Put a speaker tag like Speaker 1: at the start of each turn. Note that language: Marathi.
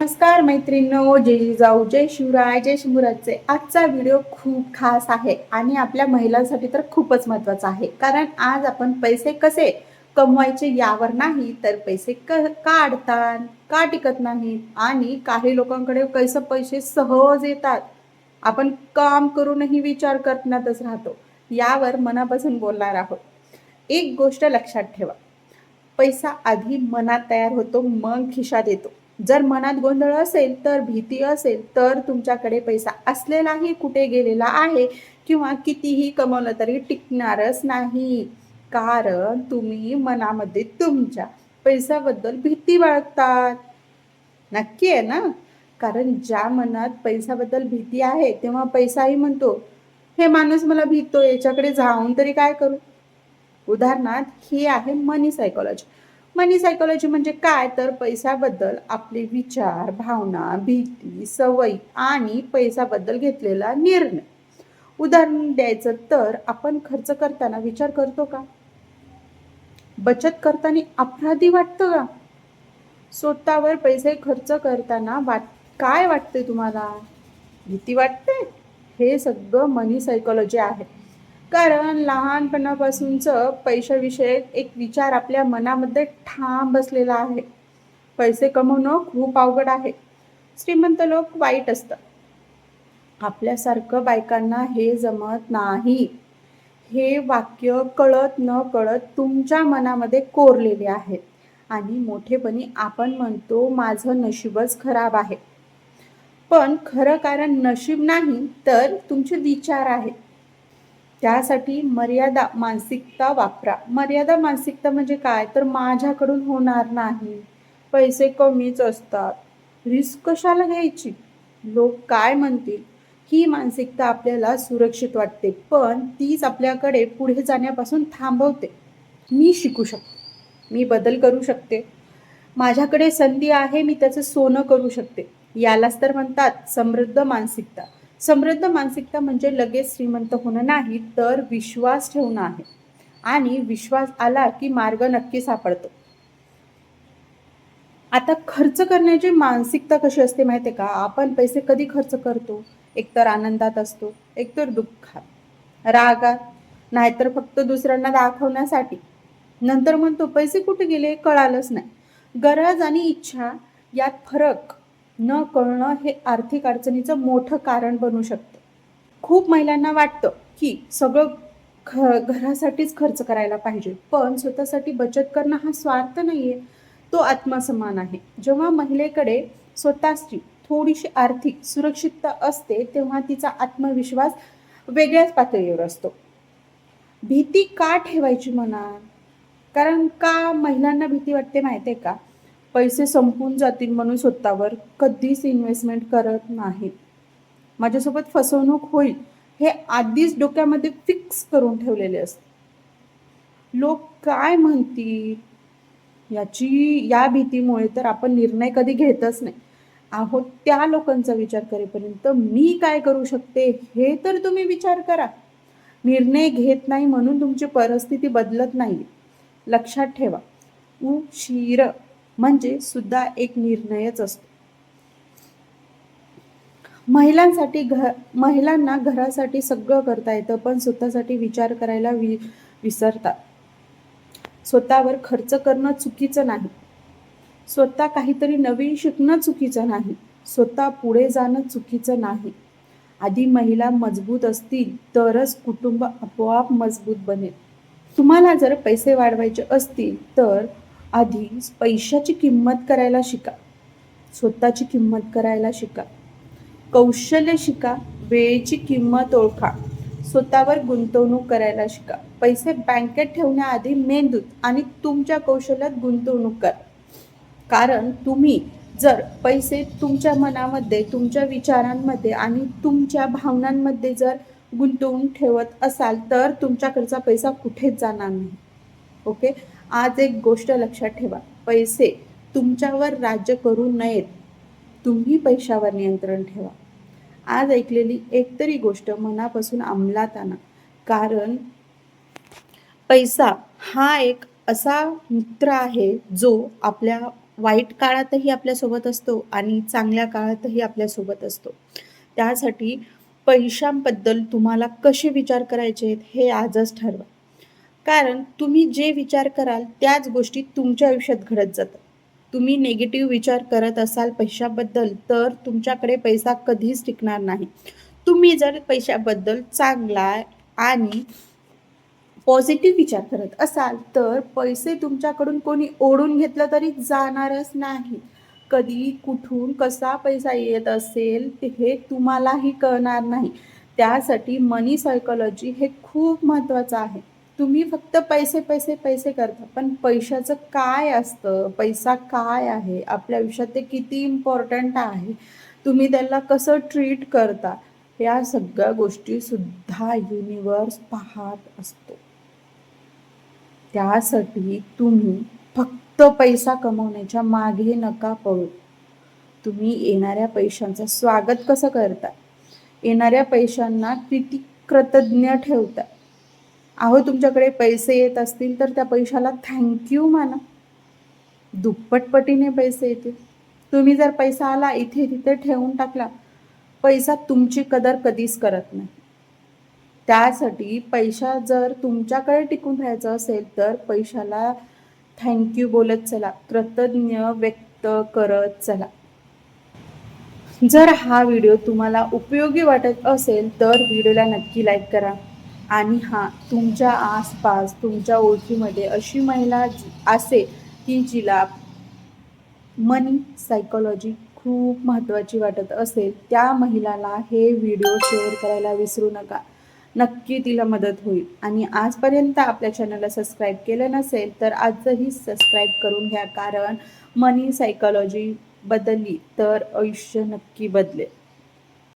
Speaker 1: नमस्कार मैत्रिणींनो जय जिजाऊ जय शिवराय जय शिवराजचे आजचा व्हिडिओ खूप खास आहे आणि आपल्या महिलांसाठी तर खूपच महत्त्वाचा आहे. कारण आज आपण पैसे कसे कमवायचे यावर नाही तर पैसे क का अडतात का टिकत नाहीत आणि काही लोकांकडे कसं पैसे सहज येतात. आपण काम करूनही विचार करण्यातच राहतो. यावर मनापासून बोलणार आहोत. एक गोष्ट लक्षात ठेवा. पैसा आधी मनात तयार होतो मग खिशात येतो. जर मनात गोंधळ असेल तर भीती असेल तर तुमच्याकडे पैसा असलेलाही कुठे गेलेला आहे किंवा कितीही कमवलं तरी टिकणारच नाही. कारण तुम्ही मनामध्ये तुमच्या पैशाबद्दल भीती बाळगतात. नक्की आहे ना? कारण ज्या मनात पैशाबद्दल भीती आहे तेव्हा पैसाही म्हणतो हे माणूस मला भीतो याच्याकडे जाऊन तरी काय करू? उदाहरणार्थ ही आहे मनी सायकोलॉजी मनी सायकोलॉजी म्हणजे काय? तर पैशाबद्दल आपले विचार भावना भीती सवयी आणि पैशाबद्दल घेतलेला निर्णय. उदाहरण द्यायचं तर आपण खर्च करताना विचार करतो का? बचत करताना अपराधी वाटतं का? स्वतःवर पैसे खर्च करताना वाट काय वाटते तुम्हाला? भीती वाटते? हे सगळं मनी सायकोलॉजी आहे. कारण लहानपणापासूनचं पैशाविषयक एक विचार आपल्या मनामध्ये ठाम बसलेला आहे. पैसे कमवणं खूप अवघड आहे. श्रीमंत लोक वाईट असतात. आपल्यासारखं बायकांना हे जमत नाही. हे वाक्य कळत न कळत तुमच्या मनामध्ये कोरलेले आहेत आणि मोठेपणी आपण म्हणतो माझं नशीबच खराब आहे. पण खरं कारण नशीब नाही तर तुमचे विचार आहेत. त्यासाठी मर्यादा मानसिकता वापरा. मर्यादा मानसिकता म्हणजे काय? तर माझ्याकडून होणार नाही. पैसे कमीच असतात. रिस्क कशाला घ्यायची? लोक काय म्हणतील? ही मानसिकता आपल्याला सुरक्षित वाटते पण तीच आपल्याकडे पुढे जाण्यापासून थांबवते. मी शिकू शकते. मी बदल करू शकते. माझ्याकडे संधी आहे मी त्याचं सोनं करू शकते. यालाच तर म्हणतात समृद्ध मानसिकता. समृद्ध मानसिकता म्हणजे लगेच श्रीमंत होणं नाही तर विश्वास ठेवणं आहे. आणि विश्वास आला की मार्ग नक्की सापडतो. आता खर्च करण्याची मानसिकता कशी असते माहिती आहे का? आपण पैसे कधी खर्च करतो? एकतर आनंदात असतो एकतर दुःखात. रागात नाहीतर फक्त दुसऱ्यांना दाखवण्यासाठी. नंतर म्हणतो पैसे कुठे गेले? कळालंच नाही. गरज आणि इच्छा यात फरक न कळणं हे आर्थिक अडचणीचं मोठं कारण बनू शकतं. खूप महिलांना वाटतं की सगळं ख घरासाठीच खर्च करायला पाहिजे पण स्वतःसाठी बचत करणं हा स्वार्थ नाही आहे तो आत्मसमान आहे. जेव्हा महिलेकडे स्वतःची थोडीशी आर्थिक सुरक्षितता असते तेव्हा तिचा आत्मविश्वास वेगळ्याच पातळीवर असतो. भीती का ठेवायची म्हणा? कारण का महिलांना भीती वाटते माहिती आहे का? पैसे संपून जातील म्हणून स्वतःवर कधीच इन्व्हेस्टमेंट करत नाहीत. माझ्यासोबत फसवणूक होईल हे आधीच डोक्यामध्ये फिक्स करून ठेवलेले असते. लोक काय म्हणतील? याची या भीतीमुळे तर आपण निर्णय कधी घेतच नाही. आहोत त्या लोकांचा विचार करेपर्यंत मी काय करू शकते हे तर तुम्ही विचार करा. निर्णय घेत नाही म्हणून तुमची परिस्थिती बदलत नाही लक्षात ठेवा. उशीर. म्हणजे सुद्धा एक निर्णयच असतो. महिलांसाठी घ महिलांना घरासाठी सगळं करता येतं पण स्वतःसाठी विचार करायला वि विसरतात. स्वतःवर खर्च करणं चुकीचं नाही. स्वतः काहीतरी नवीन शिकणं चुकीचं नाही. स्वतः पुढे जाणं चुकीचं नाही. आधी महिला मजबूत असतील तरच कुटुंब आपोआप मजबूत बनेल. तुम्हाला जर पैसे वाढवायचे असतील तर आधी पैशाची किंमत करायला शिका. स्वतःची किंमत करायला शिका. कौशल्य शिका. वेळेची किंमत ओळखा. स्वतःवर गुंतवणूक करायला शिका. पैसे बँकेत ठेवण्याआधी मेंदूत आणि तुमच्या कौशल्यात गुंतवणूक करा. कारण तुम्ही जर पैसे तुमच्या मनामध्ये तुमच्या विचारांमध्ये आणि तुमच्या भावनांमध्ये जर गुंतवून ठेवत असाल तर तुमच्याकडचा पैसा कुठेच जाणार नाही. ओके? आज एक गोष्ट लक्षात ठेवा. पैसे तुमच्यावर राज्य करू नयेत. तुम्ही पैशावर नियंत्रण ठेवा. आज ऐकलेली एकतरी गोष्ट मनापासून अंमलात आणा कारण पैसा हा एक असा मित्र आहे जो आपल्या वाईट काळातही आपल्यासोबत असतो आणि चांगल्या काळातही आपल्यासोबत असतो. त्यासाठी पैशांबद्दल तुम्हाला कसे विचार करायचे आहेत हे आजच ठरवा. कारण तुम्ही जे विचार कराल त्याच गोष्टी तुमच्या आयुष्यात घडत जातात. तुम्ही नेगेटिव्ह विचार करत असाल पैशाबद्दल तर तुमच्याकडे पैसा कधीच टिकणार नाही. तुम्ही जर पैशाबद्दल चांगला आणि पॉझिटिव्ह विचार करत असाल तर पैसे तुमच्याकडून कोणी ओढून घेतलं तरी जाणारच नाही. कधी कुठून कसा पैसा येत असेल हे तुम्हालाही कळणार नाही. त्यासाठी मनी सायकोलॉजी हे खूप महत्त्वाचं आहे. तुम्ही फक्त पैसे पैसे पैसे करता. पण पैशाचं काय असतं? पैसा काय आहे? आपल्या आयुष्यात ते किती इम्पॉर्टंट आहे? तुम्ही त्याला कसं ट्रीट करता? या सगळ्या गोष्टी सुद्धा युनिवर्स पाहत असतो. त्यासाठी तुम्ही फक्त पैसा कमवण्याच्या मागे नका पडू. तुम्ही येणाऱ्या पैशांचं स्वागत कसं करता? येणाऱ्या पैशांना किती कृतज्ञ ठेवता? अहो तुमच्याकडे पैसे येत असतील तर त्या पैशाला थँक्यू माना. दुप्पटपटीने पैसे येतील. तुम्ही जर पैसा आला इथे तिथे ठेवून टाकला पैसा तुमची कदर कधीच करत नाही. त्यासाठी पैसा जर तुमच्याकडे टिकून राहायचं असेल तर पैशाला थँक्यू बोलत चला. कृतज्ञ व्यक्त करत चला. जर हा व्हिडिओ तुम्हाला उपयोगी वाटत असेल तर व्हिडिओला नक्की लाईक करा. आणि हा तुमच्या आसपास तुमच्या ओळखीमध्ये अशी महिला असे की जिला मनी सायकोलॉजी खूप महत्त्वाची वाटत असेल त्या महिलाला हे व्हिडिओ शेअर करायला विसरू नका. नक्की तिला मदत होईल. आणि आजपर्यंत आपल्या चॅनलला सबस्क्राईब केलं नसेल तर आजही सबस्क्राईब करून घ्या कारण मनी सायकोलॉजी बदलली तर आयुष्य नक्की बदलेल.